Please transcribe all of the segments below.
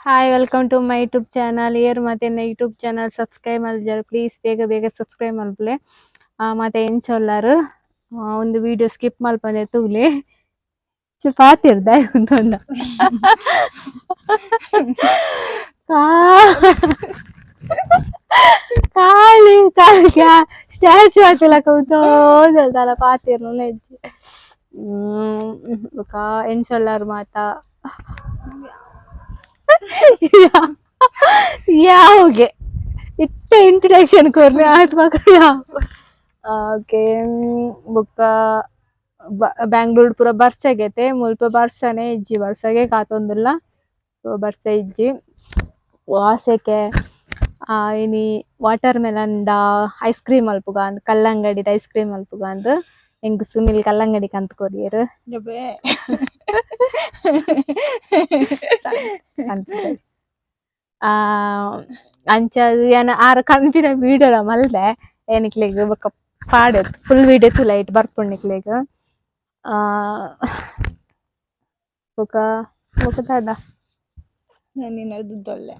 hi welcome to my YouTube channel air ಮತ್ತೆ YouTube channel subscribe ಮಾಡಿದ್ದಾರೆ please ಬೇಗ ಬೇಗ ಸಬ್ಸ್ಕ್ರೈಬ್ ಮಲ್ಪಲೆ ಆ, ಮತ್ತೆ ಎಂಚೊಲ್ಲಾರು ಆ, ಒಂದು ವಿಡಿಯೋ ಸ್ಕಿಪ್ ಮಲ್ಪನೆ ತೂಲೆ ಚು ಪಾತಿರ್ದ ಒಂದೊಂದ ಕಾಲಿ ಕಾಲ್ಗ ಸ್ಟ್ಯಾಚು ಹಾಕಿಲ್ಲ ಕೂತೋದಲ್ಲ ಪಾತಿರ್ನು ನೆಜ್ಜಿ ಹ್ಮ್ ಬೊಕ ಎಂಚೊಲ್ಲಾರು ಮಾತ ಯಾವ್ಗೆ? ಇತ್ತೆ ಇಂಟ್ರಡಕ್ಷನ್ ಕೊರ್ನೆ ಆಯ್ತು ಮಗ ಓಕೆ. ಬೊಕ್ಕ ಬ್ಯಾಂಗ್ಳೂರ್ ಪೂರ ಬರ್ಸಾಗೈತೆ, ಮುಲ್ಪ ಬರ್ಸಾನೆ ಇಜ್ಜಿ, ಬರ್ಸಾಗೆ ಕಾತೊಂದಿಲ್ಲ. ಬರ್ಸ ಇಜ್ಜಿ. ವಾಸಕ್ಕೆ ಆ, ಇನಿ ವಾಟರ್ ದ ಐಸ್ ಕ್ರೀಮ್ ಅಲ್ಪುಗ ಅಂದ್ ಕಲ್ಲಂಗಡಿದ ಐಸ್ ಕ್ರೀಮ್ ಅಲ್ಪುಗ ಅಂದ್ ಸುನಿಲ್ ಕಲ್ಲಂಗಡಿ ಕಂತ್ ಕೊರಿಯರ್ ಆ ಅಂಚ ಏನ ಆರ ಕಂತಿನ ವಿಡಿಯೋಲ ಮಲ್ದೆ ಏನಿಕ್ಲೆಗ್ ಬೊಕ ಪಾಡ್ ಫುಲ್ ವೀಡಿಯೋ ತುಲ ಇಟ್ ಆ ಬೊಕ ಬೊಕ ದಾದ ದುದ್ದೊಲ್ಲೆ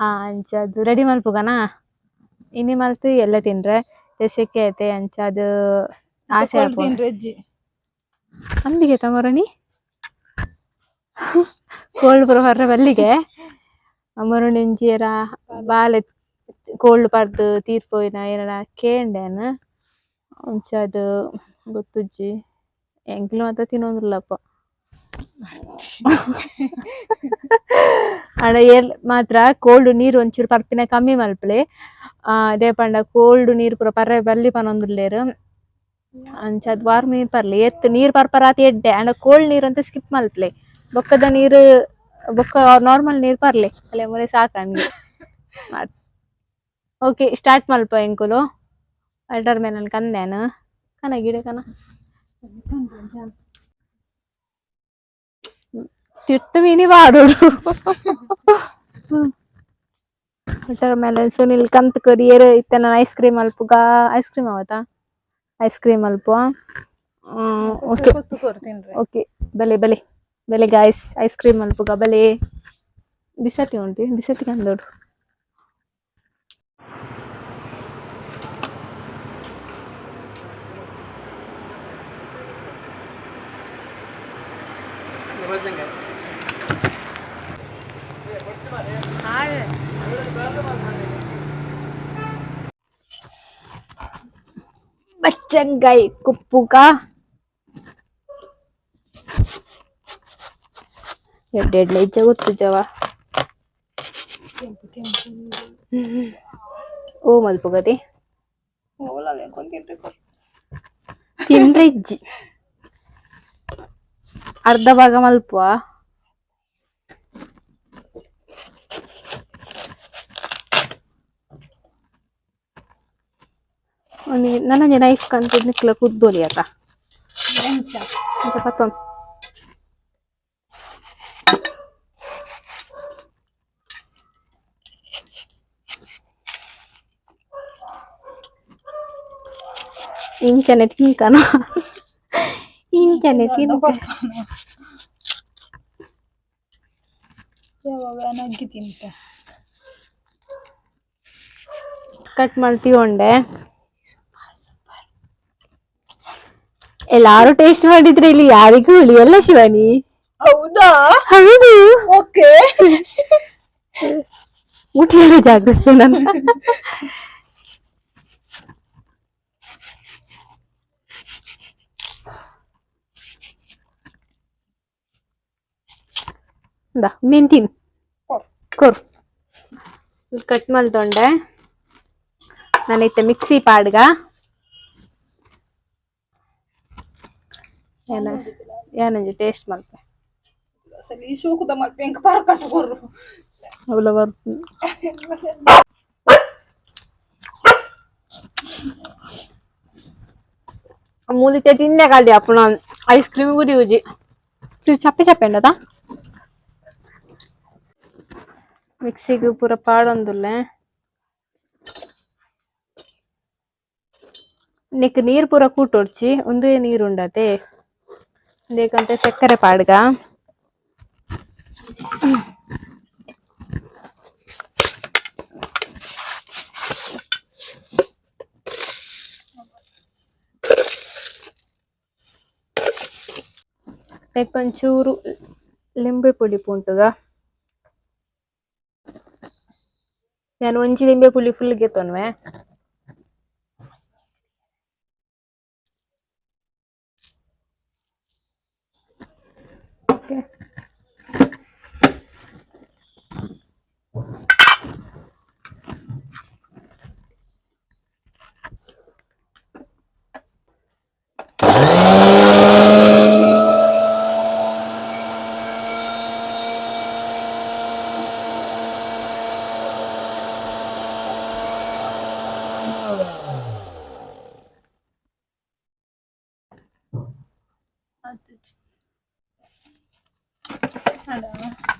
ಆ ಅಂಚ ಅದು ರೆಡಿ ಮಲ್ಪುಗನಾ ಇನ್ನಿ ಮಲ್ತು ಎಲ್ಲ ತಿನ್ರೆ ಐತೆ ಅಂಚ ಅದು ಆಸೆ ತಿನ್ರಜ್ಜಿ ಅಂದಿಗೆ ತಮರಣಿ ಕೋಲ್ಡ್ ಪುರ ಹೊರ ಬಲ್ಲಿಗೆ ಅಮರುಣಿಂಜಿಯರ ಬಾಲೆ ಕೋಲ್ಡ್ ಪರ್ದು ತೀರ್ಪೋಯಿನ ಏನನ ಅಂಚ ಅದು ಗೊತ್ತುಜ್ಜಿ. ಎಂಕ್ಲು ಮಾತ್ರ ತಿನ್ನೊಂದುಲ್ಲಪ್ಪ ಆಂಡ ಮಾತ್ರ ಕೋಲ್ಡ್ ನೀರು ಒಂಚೂರು ಪರ್ಪಿನ ಕಮ್ಮಿ ಮಲ್ಪಲೆ ಅದೇ ಪಂಡ ಕೋಲ್ಡ್ ನೀರು ಪೂರ ಪರ್ರೆ ಬಲ್ಲಿ ಪನೊಂದುಲ್ಲೇರು ಅಂಚದ್ ವಾರ್ಮ್ ನೀರ್ ಪರ್ಲಿ, ಎತ್ತು ನೀರ್ ಪರ್ಪರಾತ್ ಎಡ್ಡೆ, ಅಂಡ ಕೋಲ್ಡ್ ನೀರ್ ಅಂತ ಸ್ಕಿಪ್ ಮಲ್ಪ್ಲೆ ಬೊಕ್ಕದ ನೀರು, ಬೊಕ್ಕ ನಾರ್ಮಲ್ ನೀರ್ ಪರ್ಲೆ, ಅಲ್ಲೇ ಮುಲೆ ಸಾಕಂಗೆ ಓಕೆ, ಸ್ಟಾರ್ಟ್ ಮಲ್ಪ ಎಂಕುಲು. ವಾಟರ್ ಮೆಲನ್ ಕಂದೇನ ಕನ ಗಿಡ ಕನ. ತಿಟ್ಟು ಮೀನಿ ಬಾಡೋಡು ವಾಟರ್ ಮೆಲನ್ ಸುನಿಲ್ ಕಂತ್ ಕೊರಿಯರ್ ಇತ್ತನ ಐಸ್ ಕ್ರೀಮ್ ಅಲ್ಪುಗ ಐಸ್ ಕ್ರೀಮ್ ಅವತಾ ಐಸ್ ಕ್ರೀಮ್ ಅಲ್ಪ ಓಕೆ ಕೊತ್ತು ಕೊರ್ ತಿನ್ರೆ ಓಕೆ ಬಲೆ ಬಲೆ ಬಲೆ ಗಾಯ್ಸ್ ಐಸ್ ಕ್ರೀಮ್ ಅಲ್ಪುಗ ಬಲೆ ಬಿಸತಿ ಉಂಟು ಬಿಸತಿ ಕಂದೋಡು ಬಚ್ಚಂಗಾಯಿ ಕುಪ್ಪುಗ ಎಡ್ಡೆಡ್ಲೆ ಇಜ್ಜ ಗೊತ್ತು ಜವ ಓ ಮಲ್ಪುಗತಿ ಓಲಲ್ಲ ಕೊಂದ್ ತಿನ್ರೆ ಕೊರ್ ತಿಂದ್ರೆ ಇಜ್ಜಿ ಅರ್ಧ ಭಾಗ ಮಲ್ಪುವ ನನ್ನ ನೈಫ್ ಕಂತಿದ್ ನಿಕ್ಲ ಕುದ್ದೋಲಿ ಆತ ಪತ್ತೊಂದು ಇಂಚನೆ ತಿನ್ಕನ ಇಂಚನೆ ತಿನ್ಕ ಕಟ್ ನಗ್ಗಿ ತಿಂತ ಎಲ್ಲಾರು ಟೇಸ್ಟ್ ಮಾಡಿದ್ರೆ ಇಲ್ಲಿ ಯಾರಿಗೂ ಉಳಿಯಲ್ಲ ಶಿವಾನಿ ಹೌದಾ ಹೌದು ಓಕೆ ಮುಟ್ಟಿಯಲ್ಲ ಜಾಗೃತಿ ನನ್ನ ಇಂದ, ನೀನ್ ತಿನ್ ಕೊರ್ ಕೊರ್ ಕಟ್ ಮಲ್ತೊಂಡೆ ನಾನೈತೆ ಮಿಕ್ಸಿ ಪಾಡ್ಗ ಏನ ಏನಂಜಿ ಟೇಸ್ಟ್ ಮಲ್ಪೆ ಸಲಿ ಈ ಶೋಕುದ ಮಲ್ಪ ಎಂಕ್ ಪಾರ ಕಟ್ಟು ಕೊರ್ರು ಅವಳ ಬರ್ತು ಮೂಲಿಕೆ ತಿಂದೆ ಕಾಲಿ ಅಪ್ಪಣ ಐಸ್ ಕ್ರೀಮ್ ಗುರಿ ಉಜಿ ಚಪ್ಪೆ ಚಪ್ಪೆ ಉಂಡದ ಮಿಕ್ಸಿಗೆ ಪೂರ ಪಾಡೊಂದುಲ್ಲೆ ನಿಕ್ ನೀರ್ ಪೂರ ಕೂಟೊಡ್ಚಿ ಒಂದೇ ನೀರು ಉಂಡತೆ లేకుంటే చక్కెర పాడుగా కొంಚೂರು ಲಿಂಬೆ ಪುಡಿ ಪುಂಟುಗ ನಾನು ಒಂಜಿ ಲಿಂಬೆ ಪುಡಿ ಫುಲ್ ಗೆತ್ತೊನ್ವೆ Hadi. Hadi.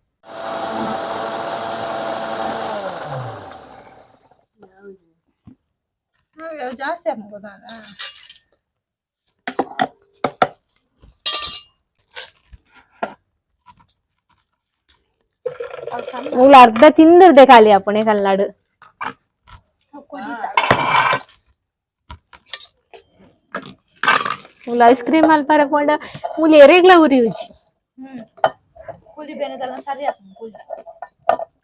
ಜಾಸ್ತಿ ಆಗ್ಬೋದು ನಾನು ಮೂಲ ಅರ್ಧ ತಿಂದಿರ್ದೆ ಖಾಲಿ ಅಪ್ಪಣೆ ಕಲ್ನಾಡು ಮೂಲ ಐಸ್ ಕ್ರೀಮ್ ಮಲ್ಪಾರ ಕೊಂಡ ಮೂಲ ಎರೆಗ್ಲ ಉರಿ ಉಜಿ ಹ್ಮ್ ಕೂಲಿ ಬೇನೆದಲ್ಲ ಸರಿ ಆಗ್ತದೆ ಕೂಲಿ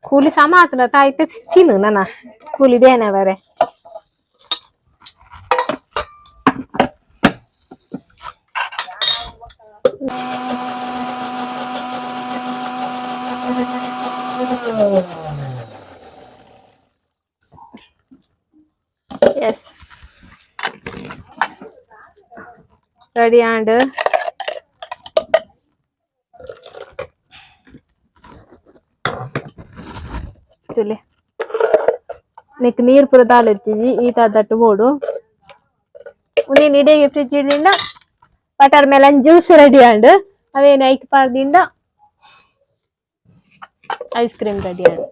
ಕೂಲಿ ಸಮ ಆತನ ತಾಯ್ತೆ ತಿನ್ನು ನನ್ನ ಕೂಲಿ ಬೇನೆ ಬೇರೆ எஸ் ரெடி ஆண்டு ಚುಲಿ ನಿಕ್ ನೀರ್ ಪುರದಾಲೆತ್ತೀವಿ ಈ ತರ ತಟ್ಟಬೋಡು ಉಂದಿನ ಇಡೀ fridge ಇಡ್ಲಿಂದ butter melon juice ready and ಅವೇನು ಐಕ್ ಪಾಡ್ದಿಂದ ಐಸ್ ಕ್ರೀಮ್ ರೆಡಿ ಅಂಡ್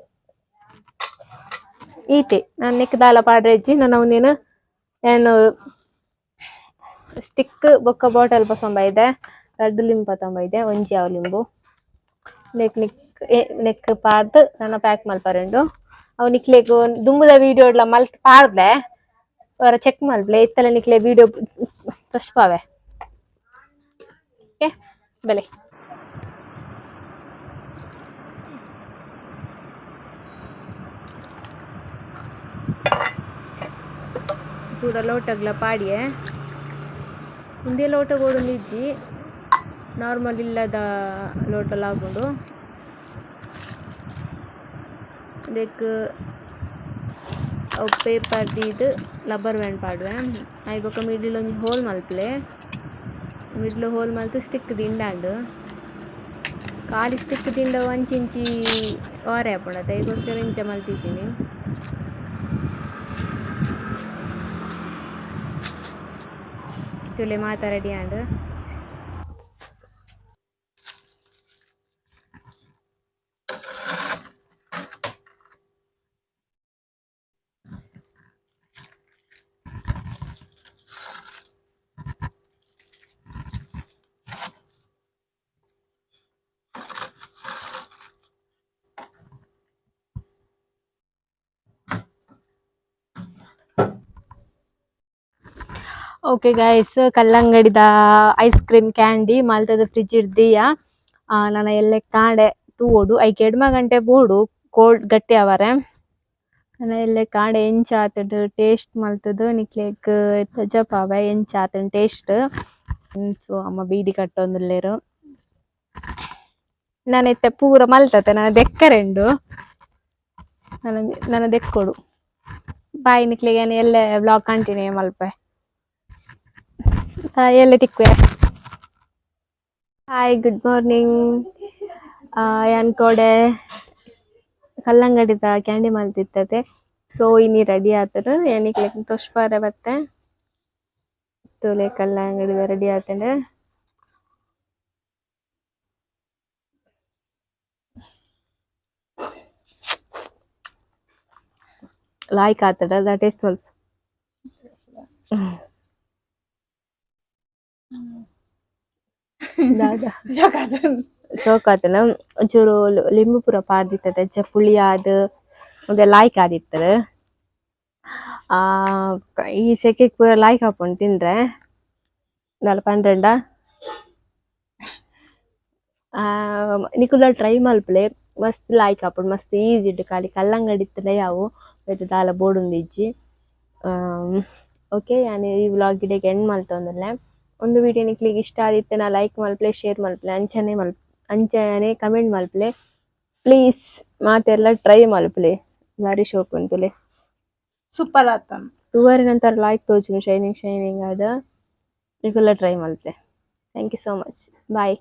ಈತೆ ನಾನು ನಿಕ್ ದಾಲ ಪಾಡ್ರೆಜ್ಜಿ ನಾನು ಅವನೇನು ಏನು ಸ್ಟಿಕ್ ಬೊಕ್ಕ ಬಾಟಲ್ ಇದೆ, ರಡ್ಡು ಲಿಂಬು ಪತಂಬೈದೆ ಒಂಜಿ ಯಾವ ಲಿಂಬು. ನೆಕ್ ನಿಕ್ ನೆಕ್ ಪಾರ್ದ್ ನಾನು ಪ್ಯಾಕ್ ಮಲ್ಪರೆಂಡು. ಅವು ನಿಕ್ಲೆಗ್ ದುಂಬುದ ವೀಡಿಯೋ ಎಲ್ಲ ಮಲ್ತ್ ಪಾರ್ದೆ ಅವರ ಚೆಕ್ ಮಲ್ಪ್ಲೆ ಇತ್ತಲ್ಲ ನಿಕ್ಲೆ ವಿಡಿಯೋ ತೋಷ್ಪಾವೆ ಓಕೆ, ಬೆಲೆ. ಪೂರ ಲೋಟಗ್ಲ ಪಾಡಿಯೆ. ಒಂದೇ ಲೋಟ ಕೊಡು ನಿಜ್ಜಿ ನಾರ್ಮಲ್ ಇಲ್ಲದ ಲೋಟಲಾಗುಂಡು ಅದಕ್ಕೆ ಅವು ಪೇಪರ್ ದೀದು ಲಬ್ಬರ್ ಬ್ಯಾಂಡ್ ಪಾಡುವೆ. ಐಗೊಕ್ಕ ಮಿಡ್ಲ್ ಒಂಜಿ ಹೋಲ್ ಮಲ್ಪಲೆ. ಮಿಡ್ಲ್ ಹೋಲ್ ಮಲ್ತು ಸ್ಟಿಕ್ ದಿಂಡಾಂಡು ಖಾಲಿ ಸ್ಟಿಕ್ ದಿಂಡ ಒಂಚಿಂಚಿ ಓರೆ ಆಪುಂಡತ ಐಗೋಸ್ಕರ ಇಂಚ ಮಲ್ತಿದ್ದೀನಿ. തുല്യമായ തരടിയാണ്ട് ಓಕೆ ಗಾಯ್ಸ್ ಕಲ್ಲಂಗಡಿದ ಐಸ್ ಕ್ರೀಮ್ ಕ್ಯಾಂಡಿ ಮಾಲ್ತದ ಫ್ರಿಜ್ ಇರ್ದೀಯ? ನಾನು ಎಲ್ಲೆ ಕಾಡೆ ತೂವೋಡು ಐಕ್ ಎಡ್ಮ ಗಂಟೆ ಬೋಡು ಕೋಲ್ಡ್ ಗಟ್ಟಿ ಅವರೆ. ನಾನು ಎಲ್ಲೆ ಕಾಡೆ ಎಂಚ ಟೇಸ್ಟ್ ಮಲ್ತದು, ನಿಕ್ಲೆಗ್ ತಜಪಾವೆ ಎಂಚ ಆತನ್ ಟೇಸ್ಟ್ ಸೊ, ಅಮ್ಮ ಬೀದಿ ಕಟ್ಟೊಂದುಲ್ಲೆರು. ನಾನು ಎತ್ತೆ ಪೂರ ಮಲ್ತತೆ, ನಾನು ದೆಕ್ಕರೆಂಡು. ನನ್ನ ನನ್ನ ದೆಕ್ಕೊಡು. ಬಾಯ್ ನಿಕ್ಲಿಗೆ ಎಲ್ಲೆ ಬ್ಲಾಗ್ ಕಂಟಿನ್ಯೂ ಮಲ್ಪೆ. ಎಲ್ಲಿ ತಿಕ್ವೆ ಹಾಯ್ ಗುಡ್ ಮಾರ್ನಿಂಗ್ ಅನ್ಕೋಡೆ ಕಲ್ಲಂಗಡಿದ ಕ್ಯಾಂಡಿ ಮಲ್ತಿರ್ತದೆ ಸೊ ಇನ್ನಿ ರೆಡಿ ಆತರು ಎಣಿಕ್ಲೆ ತೋಷ್ಪಾರ ಬತ್ತೆ ತೋಲೆ ಕಲ್ಲಂಗಡಿದ ರೆಡಿ ಆತಂಡೆ ಲಾಯ್ಕ್ ಆತಡ ದ ಟೇಸ್ಟ್ ಮಲ್ಪ ಜಗದನ್ ಚೌಕಾತನ ಒಂಚೂರು ಲಿಂಬು ಪೂರ ಪಾರ್ದಿತ್ತದ ಹೆಚ್ಚ ಪುಳಿ ಆದ ಮತ್ತೆ ಲಾಯ್ಕ್ ಆದಿತ್ತದ ಈ ಸೆಕೆಗ್ ಪೂರ ಲಾಯ್ಕ್ ಹಾಕೊಂಡು ತಿಂದ್ರೆ ನಾಲ್ ಪನ್ನೆಂಡ ಆ ನಿಕುಲ ಟ್ರೈ ಮಲ್ಪಲೆ ಮಸ್ತ್ ಲಾಯ್ಕ್ ಹಾಪುಂಡು ಮಸ್ತ್ ಈಸಿ ಇಟ್ಟು ಖಾಲಿ ಕಲ್ಲಂಗಡಿ ಇತ್ತಲೆ ಯಾವು ಬೈತ್ ದಾಲ ಬೋಡುಂದಿಜ್ಜಿ ಓಕೆ ನಾನು ಈ ವ್ಲಾಗ್ ಗಿಡಕ್ಕೆ ಎಂಡ್ ಮಲ್ತೊಂದುಲ್ಲೆ ಒಂದು ವಿಡಿಯೋ ನಿಕ್ಲಿಗೆ ಇಷ್ಟ ಆದಿತ್ತೆ ನಾ ಲೈಕ್ ಮಲ್ಪಲೆ ಶೇರ್ ಮಲ್ಪಲೆ ಅಂಚನೆ ಮಲ್ ಅಂಚನೆ ಕಮೆಂಟ್ ಮಲ್ಪಲೆ ಪ್ಲೀಸ್ ಮಾತೆಲ್ಲ ಟ್ರೈ ಮಲ್ಪಲೆ ಬಾರಿ ಶೋಕ್ ಉಂಟುಲೆ ಸೂಪರ್ ಆತಮ್ ಟೂವರ್ ನಂತರ ಲೈಕ್ ತೋಚು ಶೈನಿಂಗ್ ಶೈನಿಂಗ್ ಆದ. ನಿಕುಲ್ಲ try ಮಲ್ಪಲೆ thank you so much bye